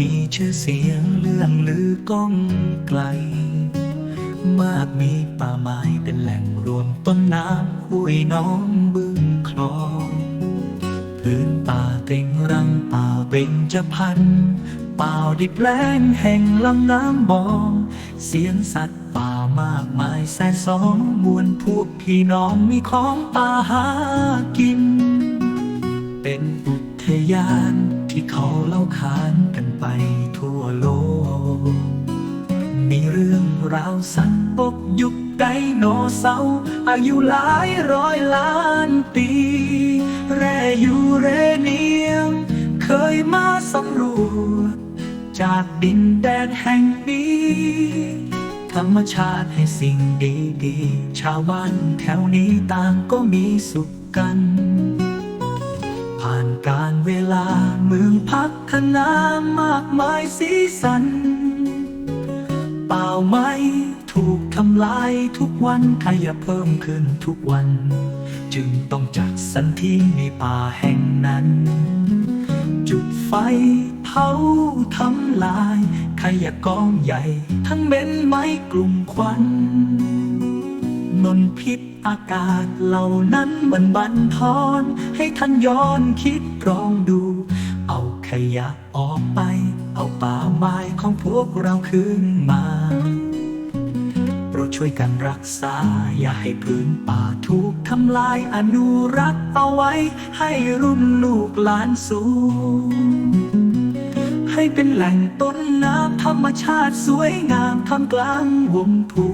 มีชื่อเสียงเรื่องลือก้องไกล มากมีป่าไม้เป็นแหล่งรวมต้นน้ำห้วยน้องบึงคลองพื้นป่าเต็งรังป่าเบ่งจะพันป่าดิบแล้งแห่งลำน้ำบอง เสียงสัตว์ป่ามากมายแสนสองมวลพวกพี่น้องมีของป่าหากิน เป็นอุทยาน ที่เขาเล่าขานกันไปทั่วโลก มีเรื่องราวสัตว์ปกยุคไดโนเสาร์อายุหลายร้อยล้านปี แร่ยูเรเนียม เคยมาสำรวจ จากดินแดนแห่งนี้ ธรรมชาติให้สิ่งดีๆ ชาวบ้านแถวนี้ต่างก็มีสุขกัน ผ่านการเวลาเมืองพัฒนามากมายสีสัน เปล่าไม้ถูกทำลายทุกวันขยะเพิ่มขึ้นทุกวัน จึงต้องจัดสรรที่ในป่าแห่งนั้น จุดไฟเผาทำลายขยะกองใหญ่ ทั้งเม็นไม้กลุ่มควัน มลพิษอากาศเหล่านั้นมันบันทอน ให้ท่านย้อนคิดลองดู เอาขยะออกไป เอาป่าไม้ของพวกเราคืนมาโปรดช่วยกันรักษา อย่าให้พื้นป่าถูกทำลายอนุรักษ์เอาไว้ ให้รุ่นลูกหลานสู่ให้เป็นแหล่งต้นน้ำธรรมชาติสวยงามท่ามกลางวงภู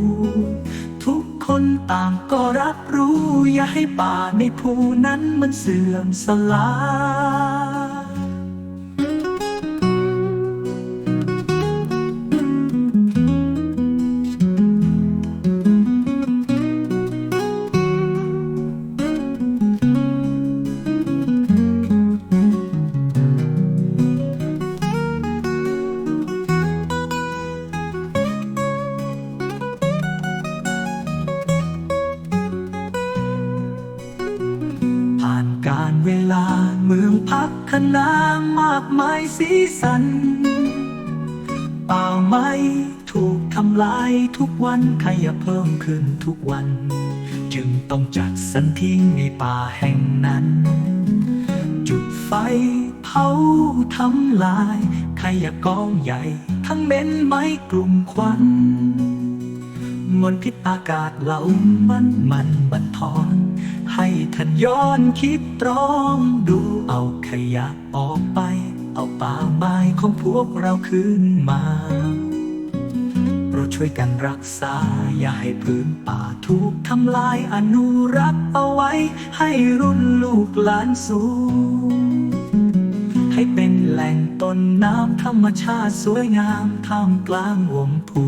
คนต่างก็รับรู้ อย่าให้ป่าในภูนั้นมันเสื่อมสลาย การเวลาเมืองพัฒนามากมายสีสัน ป่าไม้ถูกทำลายทุกวันขยะเพิ่มขึ้นทุกวัน จึงต้องจัดสรรทิ้งในป่าแห่งนั้น จุดไฟเผาทำลายขยะกองใหญ่ ทั้งเม็นไม้กลุ่มควันมลพิษอากาศเหล่ามันมันบันทอน ให้ท่านย้อนคิดตรองดูเอาขยะออกไป เอาป่าไม้ของพวกเราคืนมาโปรดช่วยกันรักษา อย่าให้พื้นป่าถูกทำลายอนุรักษ์เอาไว้ ให้รุ่นลูกหลานสู่ให้เป็นแหล่งต้นน้ำธรรมชาติสวยงามท่ามกลางวงภู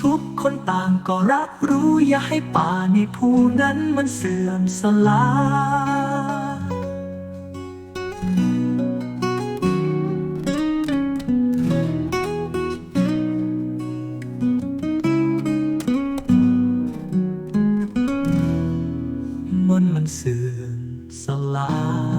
ทุกคนต่างก็รับรู้อย่าให้ป่าในภูนั้นมันเสื่อมสลายมันมันเสื่อมสลาย